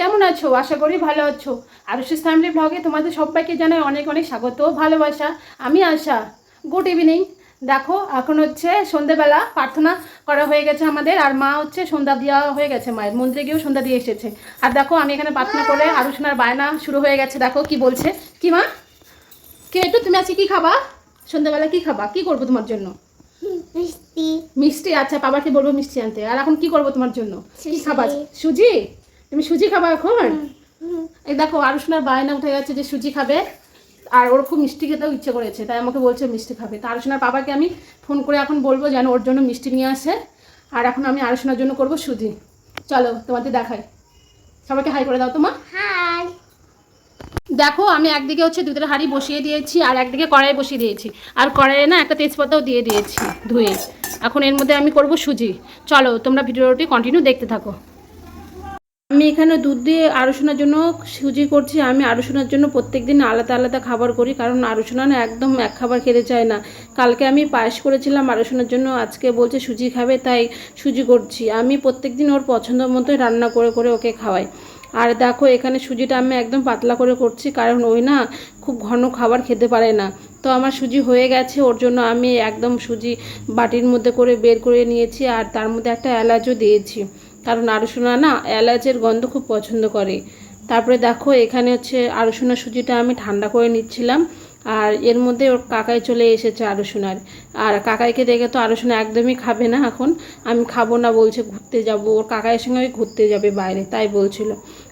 কেমন আছো? আশা করি ভালো আছো। আরুষিস ফ্যামিলি ব্লগে তোমাদের সবাইকে জানাই অনেক অনেক স্বাগত ভালোবাসা। আমি আশা। গুড ইভিনিং দেখো এখন হচ্ছে সন্ধেবেলা প্রার্থনা করা হয়ে গেছে আমাদের। আর মা হচ্ছে সন্ধ্যা দেওয়া হয়ে গেছে মায়ের। মন্দিরে গিয়েও সন্ধ্যা দিয়ে এসেছে। আর দেখো আমি এখানে প্রার্থনা করে আরুষনার বায়না শুরু হয়ে গেছে। দেখো কি বলছে। কি মা? কে একটু তুমি আজকে কি খাবা? সন্ধ্যাবেলা কি খাবা? কি করব তোমার জন্য? মিষ্টি। মিষ্টি? আচ্ছা বাবাকে বলব মিষ্টি আনতে। আর এখন কি করব তোমার জন্য? কি। খাবা? সুজি? তুমি সুজি খাবা এখন? এই দেখো আরুষনার বায়না উঠে গেছে যে সুজি খাবে আর ওর খুব মিষ্টি খেতেও ইচ্ছে করেছে তাই আমাকে বলছে মিষ্টি খাবে। তা আরুষনার বাবাকে আমি ফোন করে এখন বলব যেন ওর জন্য মিষ্টি নিয়ে আসে আর এখন আমি আরুষনার জন্য করব সুজি। চলো তোমাদের দেখাই। সবাইকে হাই করে দাও তোমার হাই দেখো আমি একদিকে হচ্ছে দুধের হাঁড়ি বসিয়ে দিয়েছি আর একদিকে কড়াই বসিয়ে দিয়েছি। আর কড়াইয়ে না একটা তেজপাতাও দিয়ে দিয়েছি ধুয়ে। এখন এর মধ্যে আমি করব সুজি। চলো তোমরা ভিডিওটি কন্টিনিউ দেখতে থাকো। আমি এখানে দুধ দিয়ে আরুষণার জন্য সুজি করছি, আমি আরুষণার জন্য প্রত্যেক দিন আলাদা আলাদা খাবার করি, কারণ আরুষণা না একদম এক খাবার খেতে চায় না। কালকে আমি পায়েস করেছিলাম আরুষণার জন্য আজকে বলছে সুজি খাবে, তাই সুজি করছি। আমি প্রত্যেক দিন ওর পছন্দ মতোই রান্না করে করে ওকে খাওয়াই। আর দেখো, এখানে সুজিটা আমি একদম পাতলা করে করছি, কারণ ওই না খুব ঘন খাবার খেতে পারে না। তো আমার সুজি হয়ে গেছে, ওর জন্য আমি একদম সুজি বাটির মধ্যে করে বের করে নিয়েছি, আর তার মধ্যে একটা এলাচও দিয়েছি। কারণ আরুসোনা না এলাচের গন্ধ খুব পছন্দ করে। তারপরে দেখো, এখানে হচ্ছে আরুসোনা সুজিটা আমি ঠান্ডা করে নিচ্ছিলাম আর এর মধ্যে ওর কাকাই চলে এসেছে আরুসোনার আর কাকাইকে দেখে তো আরুসোনা একদমই খাবে না এখন। আমি খাব না বলছে, ঘুরতে যাব। ওর কাকাইয়ের সঙ্গে ঘুরতে যাবে বাইরে, তাই বলছিল।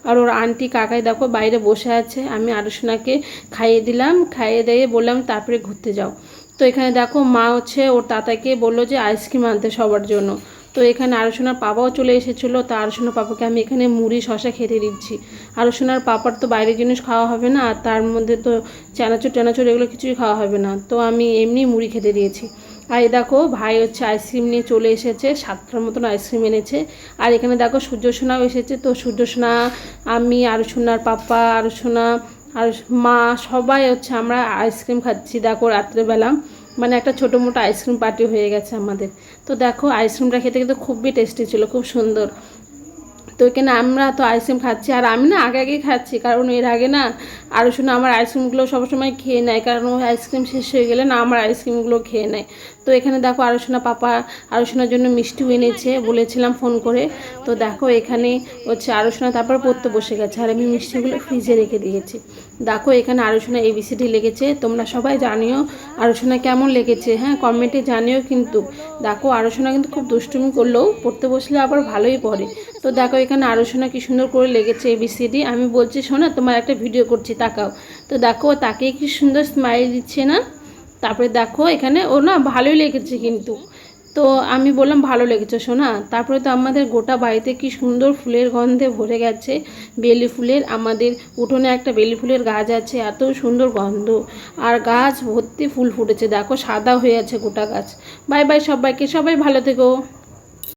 আর ওর আন্টি কাকাই দেখো বাইরে বসে আছে। আমি আরুসোনাকে খাইয়ে দিলাম, খাইয়ে দিয়ে বললাম, তারপরে ঘুরতে যাও। তো এখানে দেখো মা হচ্ছে ওর তাতাকে বলল যে, আইসক্রিম আনতে সবার জন্য। তো এখানে আরশোনার পাপাও চলে এসেছিল, তো আরশোনার পাপাকে আমি এখানে মুড়ি শশা খেতে দিচ্ছি। আরশোনার পাপার তো বাইরের জিনিস খাওয়া হবে না, আর তার মধ্যে তো চানাচুর, টানাচুর এগুলো কিছুই খাওয়া হবে না। তো আমি এমনি মুড়ি খেতে দিয়েছি। আর দেখো, ভাই হচ্ছে আইসক্রিম নিয়ে চলে এসেছে, সাতটার মতন আইসক্রিম এনেছে। আর এখানে দেখো সূর্যসোনাও এসেছে, তো সূর্যসোনা, আমি, আরশোনার পাপা, আরশোনা, আর মা, সবাই হচ্ছে আমরা আইসক্রিম খাচ্ছি। দেখো রাত্রেবেলা মানে একটা ছোটো মোটো আইসক্রিম পার্টি হয়ে গেছে আমাদের। তো দেখো আইসক্রিমটা খেতে কিন্তু খুবই টেস্টি ছিল, খুব সুন্দর। তো এখানে আমরা তো আইসক্রিম খাচ্ছি। আর আমি না আগে আগেই খাচ্ছি, কারণ এর আগে না আরও শুনে আমার আইসক্রিমগুলো সবসময় খেয়ে নেয়, কারণ ওই আইসক্রিম শেষ হয়ে গেলে না আমার আইসক্রিমগুলো খেয়ে নেয়। তো এখানে দেখো আরোশোনা পাপা আরোশোনার জন্য মিষ্টিও এনেছে, বলেছিলাম ফোন করে। তো দেখো এখানে হচ্ছে আরোশোনা তারপর পড়তে বসে গেছে, আর আমি মিষ্টিগুলো ফ্রিজে রেখে দিয়েছি। দেখো এখানে আরোশোনা এবিসিডি লেগেছে, তোমরা সবাই জানিও আরোশোনা কেমন লেগেছে। হ্যাঁ কমেন্টে জানিও কিন্তু। দেখো আরোশোনা কিন্তু খুব দুষ্টুমি করলেও পড়তে বসলে আবার ভালোই পড়ে। তো দেখো এখানে আরোশোনা কি সুন্দর করে লেগেছে এবিসিডি আমি বলছি, শোনা, তোমার একটা ভিডিও করছি, তাকাও। তো দেখো, তাকে কি সুন্দর স্মাইল দিচ্ছে না? তারপরে দেখো, এখানে ও না ভালোই লেগেছে কিন্তু। তো আমি বললাম, ভালো লেগেছে, শোনা। তারপরে তো আমাদের গোটা বাড়িতে কি সুন্দর ফুলের গন্ধে ভরে গেছে বেলি ফুলের। আমাদের উঠোনে একটা বেলি ফুলের গাছ আছে, এত সুন্দর গন্ধ। আর গাছ ভর্তি ফুল ফুটেছে, দেখো, সাদা হয়ে আছে গোটা গাছ। বাই বাই সবাইকে, সবাই ভালো থেকো।